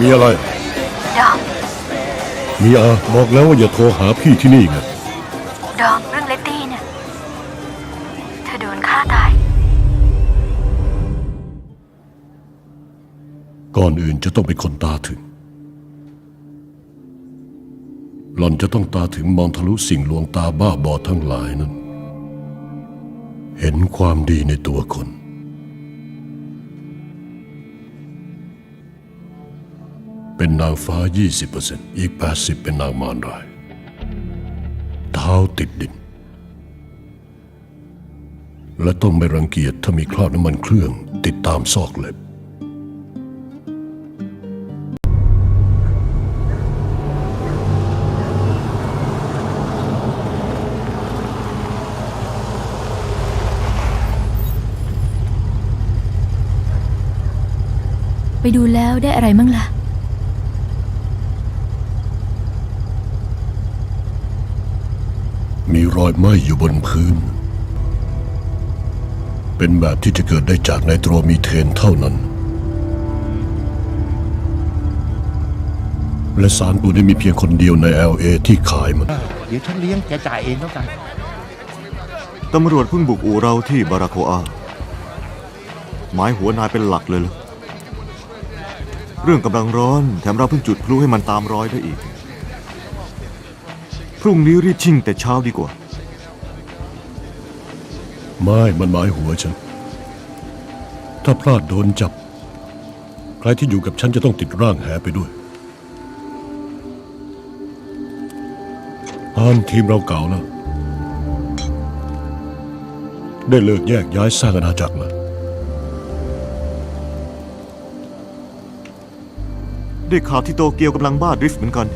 มีอะไร ดอมมีอาบอกแล้วว่าอย่าโทรหาพี่ที่นี่ไงดอมเรื่องเลตตี้เนี่ย เธอโดนฆ่าตาย ก่อนอื่นจะต้องเป็นคนตาถึง หล่อนจะต้องตาถึงมองทะลุสิ่งลวงตาบ้าบอทั้งหลายนั้น เห็นความดีในตัวคน เป็นนางฟ้า 20%อีก 80 เป็นนางมารร้ายเท้าติดดิน และต้องไม่รังเกียจถ้ามีคราบน้ำมันเครื่องติดตามซอกเล็บไปดูแล้วได้อะไรมั่งล่ะ มีรอยไหม้อยู่บนพื้น เป็นแบบที่จะเกิดได้จากไนโตรมีเทนเท่านั้น และสารตัวนี้มีเพียงคนเดียวใน LA ที่ขายมัน เดี๋ยวฉันเลี้ยงแกจ่ายเองแล้วกัน ตำรวจเพิ่งบุกอู่เราที่บาราโคอาหมายหัวนายเป็นหลักเลยเหรอเรื่องกำลังร้อน แถมเราเพิ่งจุดพลุให้มันตามรอยได้อีกพ รุ่งนี้รีบชิ่งแต่เช้าดีกว่า ไม่มันหมายหัวฉัน ถ้าพลาดโดนจับ ใครที่อยู่กับฉันจะต้องติดร่างแหไปด้วยอ่านทีมเราเก่าแล้ว ได้เลิกแยกย้ายสร้างอาณาจักรแล้วได้ข่าวที่โตเกียวกำลังบ้าดริฟต์เหมือนกัน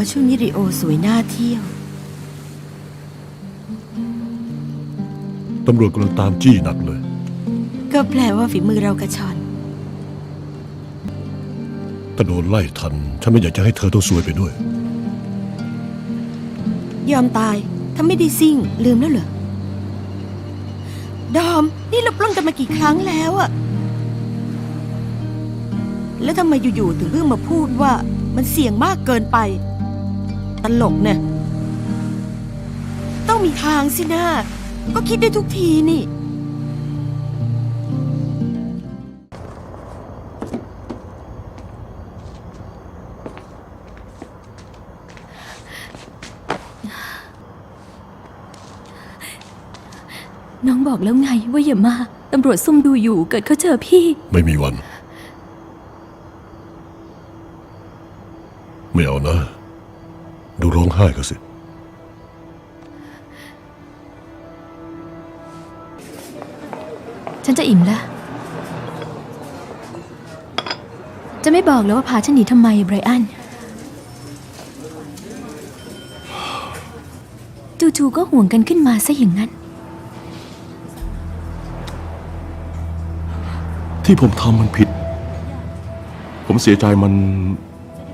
วว่าช่วงนี้ริโอสวยน่าเที่ยว ตำรวจกำลังตามจี้หนักเลย ก็แปลว่าฝีมือเรากระชอน ถ้าโดนไล่ทัน ฉันไม่อยากจะให้เธอต้องซวยไปด้วย ยอมตายถ้าไม่ได้ซิ่ง ลืมแล้วเหรอ ดอม นี่เราปล้นกันมากี่ครั้งแล้วอะแล้วทำไมอยู่ๆถึงเพิ่งมาพูดว่ามันเสี่ยงมากเกินไป ตลกเนี่ยต้องมีทางสินะก็คิดได้ทุกทีนี่น้องบอกแล้วไงว่าอย่ามาตำรวจซุ่มดูอยู่เกิดเขาเจอพี่ ไม่มีวัน ไม่เอานะดู ร้องไห้ก็สิ ฉันจะอิ่มแล้วจะไม่บอกแล้วว่าพาฉันหนีทำไมไบรอัน จู่ๆก็ห่วงกันขึ้นมาซะอย่างนั้น ที่ผมทำมันผิด ผมเสียใจมัน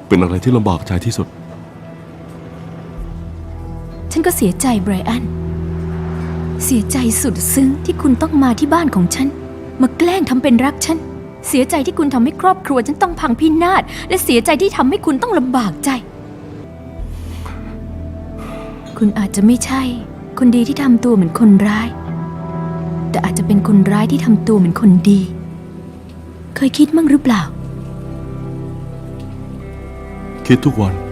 เป็นอะไรที่ลำบากใจที่สุดฉัน ก็เสียใจไบรอัน เสียใจสุดซึ้งที่คุณต้องมาที่บ้านของฉัน มาแกล้งทำเป็นรักฉัน เสียใจที่คุณทำให้ครอบครัวฉันต้องพังพินาศ และเสียใจที่ทำให้คุณต้องลำบากใจ คุณอาจจะไม่ใช่ คนดีที่ทำตัวเหมือนคนร้าย แต่อาจจะเป็นคนร้ายที่ทำตัวเหมือนคนดี เคยคิดมั่งหรือเปล่า คิดทุกวัน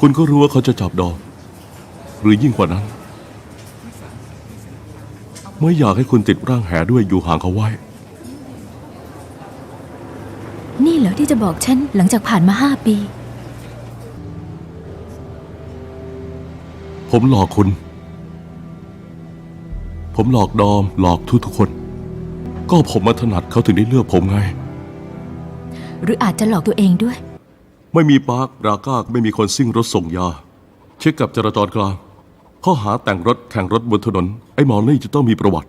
คุณก็รู้ว่าเขาจะจับดอก หรือยิ่งกว่านั้นไม่อยากให้คุณติดร่างแหด้วยอยู่ห่างเขาไว้ นี่เหรอที่จะบอกฉันหลังจากผ่านมาห้าปี ผมหลอกคุณ ผมหลอกดอมหลอกทุกๆคน ก็ผมมาถนัดเขาถึงได้เลือกผมไง หรืออาจจะหลอกตัวเองด้วย ไม่มีปาร์คราก้าไม่มีคนซิ่งรถส่งยา เช็คกับจราจรกลางข้อหาแต่งรถแข่งรถบนถนน ไอ้หมอนี่จะต้องมีประวัติ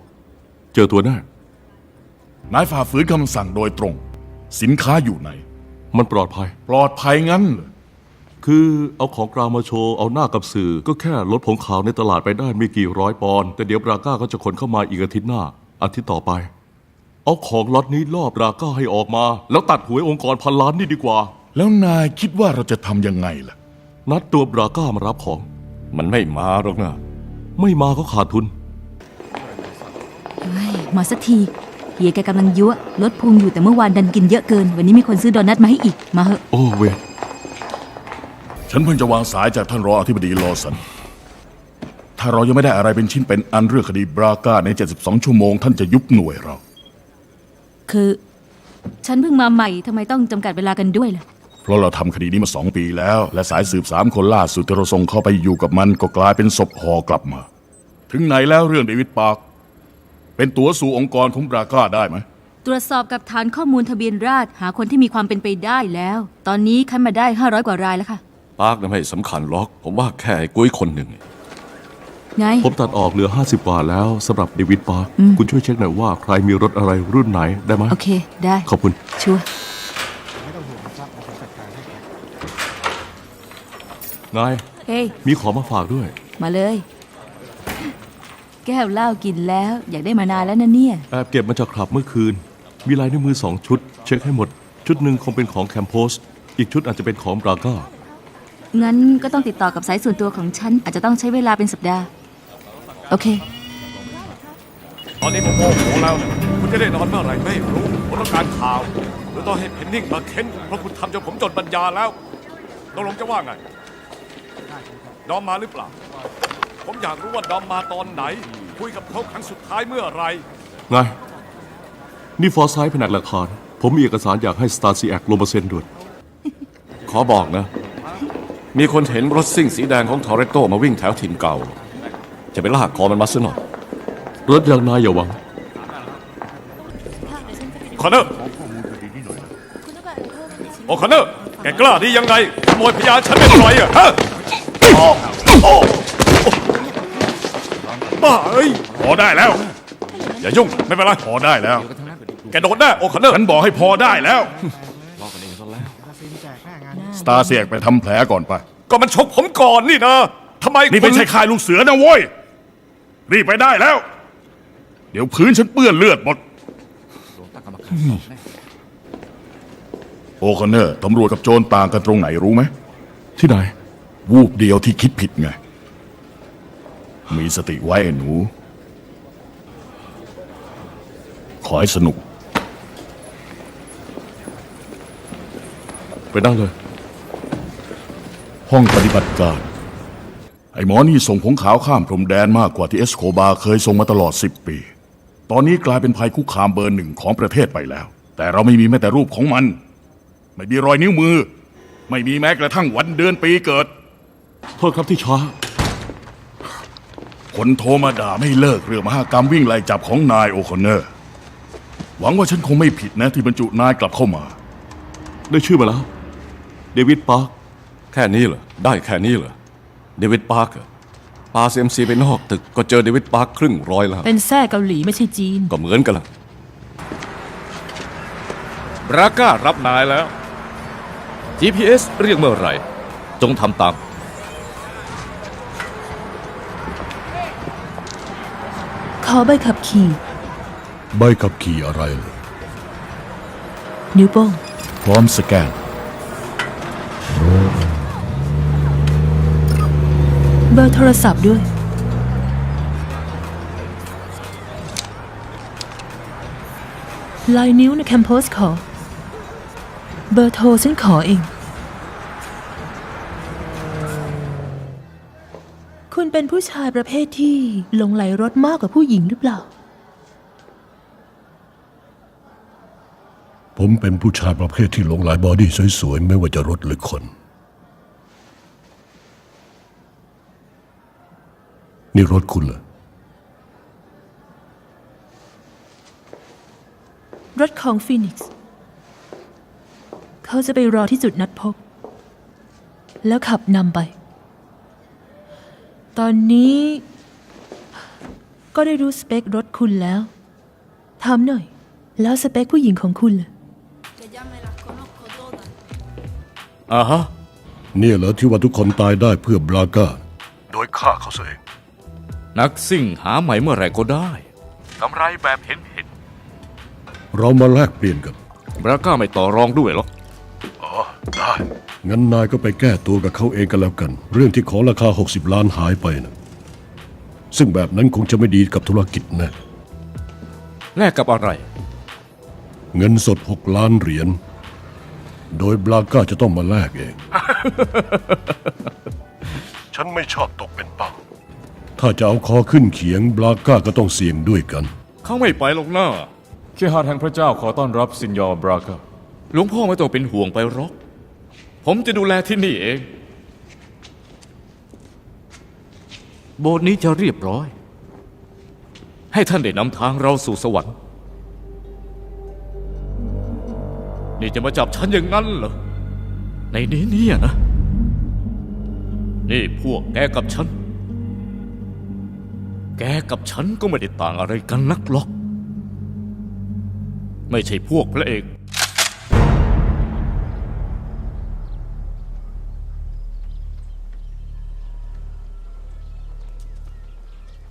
เจอตัวแน่นายฝ่าฝืนคำสั่งโดยตรง สินค้าอยู่ไหน มันปลอดภัย ปลอดภัยงั้นเหรอคือเอาของกลางมาโชว์เอาหน้ากับสื่อ ก็แค่ลดผงขาวในตลาดไปได้ไม่กี่ร้อยปอนด์แต่เดี๋ยวบราก้าก็จะขนเข้ามาอีกอาทิตย์หน้าอาทิตย์ต่อไป เอาของล็อตนี้ล่อบราก้าให้ออกมา แล้วตัดหวยองค์กรพันล้านนี่ดีกว่า แล้วนายคิดว่าเราจะทำยังไงล่ะ นัดตัวบราก้ามารับของ มันไม่มาหรอกนะ ไม่มาก็ขาดทุน เฮ้ยมาสักทีเฮียแกกำลังยั่วลดพุงอยู่แต่เมื่อวานดันกินเยอะเกิน วันนี้มีคนซื้อโดนัทมาให้อีกมาเหอะ โอ้เวทฉันเพิ่งจะวางสายจากท่านรองอธิบดีโลสัน ถ้าเรายังไม่ได้อะไรเป็นชิ้นเป็นอันเรื่องคดีบราก้าใน 72 ชั่วโมง ท่านจะยุบหน่วยเรา คือ ฉันเพิ่งมาใหม่ทำไมต้องจำกัดเวลากันด้วยล่ะ เพราะเราทำคดีนี้มาสองปีแล้ว และสายสืบสามคนล่าสุดที่เราส่งเข้าไปอยู่กับมันก็กลายเป็นศพห่อกลับมา ถึงไหนแล้วเรื่องเดวิดปาร์คเป็นตัวสู่องค์กรของบราก้าได้ไหมตรวจสอบกับฐานข้อมูลทะเบียนราษฎร์หาคนที่มีความเป็นไปได้แล้ว ตอนนี้คันมาได้ 500 กว่ารายแล้วค่ะ ปาร์คน่ะไม่สำคัญหรอก ผมว่าแค่ไอ้กุ้ยคนหนึ่ง ไง ผมตัดออกเหลือ 50กว่าแล้วสำหรับเดวิดปาร์คคุณช่วยเช็คหน่อยว่าใครมีรถอะไรรุ่นไหนได้ไหมโอเค ได้ ขอบคุณ ชัวร์ นายเฮ้ย มีของมาฝากด้วย มาเลย แก้วเหล้ากินแล้ว อยากได้มานานแล้วนะเนี่ย แอบเก็บมาจากคลับเมื่อคืน มีลายนิ้วมือสองชุด เช็คให้หมด ชุดหนึ่งคงเป็นของแคมโพส อีกชุดอาจจะเป็นของบราก้างั้นก็ต้องติดต่อกับสายส่วนตัวของฉัน อาจจะต้องใช้เวลาเป็นสัปดาห์ โอเค ตอนนี้ผมโมโหแล้วนะคุณจะได้นอนเมื่อไหร่ไม่รู้ ผมต้องการข่าวหรือต้องให้เพนนิ่งมาเค้น เพราะคุณทำจนผมจนปัญญาแล้วตกลงจะว่าไง ดอมมาหรือเปล่า ผมอยากรู้ว่าดอมมาตอนไหน คุยกับเขาครั้งสุดท้ายเมื่อไหรไง นี่ฟอร์ไซต์แผนกหลักฐาน ผมมีเอกสารอยากให้สตาร์ซีแอคลงมาเซ็นด่วน ขอบอกนะ มีคนเห็นรถซิ่งสีแดงของทอร์เรโตมาวิ่งแถวถิ่นเก่า จะไปลากคอมันมาซะหน่อยรถยางนายอย่าหวัง คอนเนอร์โอ้คอนเนอร์แกกล้าดียังไงขโมยพยานฉันไม่ปล่อยอะฮะโอ้โอ้ บ้าเอ้ยพอได้แล้ว อย่ายุ่งไม่เป็นไรพอได้แล้ว แกโดนแน่โอคอนเนอร์ฉันบอกให้พอได้แล้วสตาร์เสียกไปทำแผลก่อนไป ก็มันชกผมก่อนนี่นะทำไมนี่ไม่ใช่ค่ายลูกเสือนะโว้ยรีบไปได้แล้ว เดี๋ยวพื้นฉันเปื้อนเลือดหมดโอคอนเนอร์ตำรวจกับโจรต่างกันตรงไหนรู้ไหมที่ไหน วูบเดียวที่คิดผิดไง มีสติไว้ไอ้หนู ขอให้สนุก ไปนั่งเลย ห้องปฏิบัติการ ไอ้หมอนี่ส่งผงขาวข้ามพรมแดนมากกว่าที่เอสโคบาเคยส่งมาตลอด10ปี ตอนนี้กลายเป็นภัยคุกคามเบอร์หนึ่งของประเทศไปแล้ว แต่เราไม่มีแม้แต่รูปของมัน ไม่มีรอยนิ้วมือ ไม่มีแม้กระทั่งวันเดือนปีเกิด โทษครับที่ช้า คนโทรมาด่าไม่เลิกเรื่องมหากรรมวิ่งไล่จับของนายโอคอนเนอร์ หวังว่าฉันคงไม่ผิดนะที่บรรจุนายกลับเข้ามา ได้ชื่อมาแล้ว เดวิดปาร์คแค่นี้เหรอ ได้แค่นี้เหรอ เดวิดปาร์คเหรอปาเซมซีไปนอกตึกก็เจอเดวิดปาร์คครึ่งร้อยแล้ว เป็นแท้เกาหลีไม่ใช่จีน ก็เหมือนกันละบราก้ารับนายแล้ว GPS เรียกเมื่อไหร่ จงทำตาม ขอใบขับขี่ ใบขับขี่อะไรเลยนิ้วโป้ง พร้อมสแกน เบอร์โทรศัพท์ด้วย ลายนิ้วในแคมโพสขอ เบอร์โทรฉันขอเอง คุณเป็นผู้ชายประเภทที่หลงไหลรถมากกว่าผู้หญิงหรือเปล่า ผมเป็นผู้ชายประเภทที่หลงไหลบอดี้สวยๆ ไม่ว่าจะรถหรือคน นี่รถคุณเหรอ รถของฟีนิกซ์ เขาจะไปรอที่จุดนัดพบ แล้วขับนำไป ตอนนี้ ก็ได้รู้สเปครถคุณแล้วถามหน่อย แล้วสเปคผู้หญิงของคุณล่ะอ่าฮะ เนี่ยเหรอที่ว่าทุกคนตายได้เพื่อบราก้า โดยฆ่าเขาซะเอง นักซิ่งหาใหม่เมื่อไหร่ก็ได้กำไรแบบเห็นเห็นเรามาแลกเปลี่ยนกันบราก้าไม่ต่อรองด้วยหรอกอ๋อได้ งั้นนายก็ไปแก้ตัวกับเขาเองกันแล้วกัน เรื่องที่ของราคา 60 ล้านหายไปนะซึ่งแบบนั้นคงจะไม่ดีกับธุรกิจนะ แลกกับอะไร เงินสด 6 ล้านเหรียญ โดยบราก้าจะต้องมาแลกเอง ฉันไม่ชอบตกเป็นเป้า ถ้าจะเอาคอขึ้นเขียงบราก้าก็ต้องเสี่ยงด้วยกัน เขาไม่ไปหรอกนะเคหาแห่งพระเจ้าขอต้อนรับซินยอร์บราก้าหลวงพ่อไม่ต้องเป็นห่วงไปหรอก ผมจะดูแลที่นี่เอง โบสถ์นี้จะเรียบร้อย ให้ท่านได้นำทางเราสู่สวรรค์ นี่จะมาจับฉันอย่างนั้นเหรอ ในนี้เนี่ยนะ นี่พวกแกกับฉัน แกกับฉันก็ไม่ได้ต่างอะไรกันนักหรอก ไม่ใช่พวกพระเอก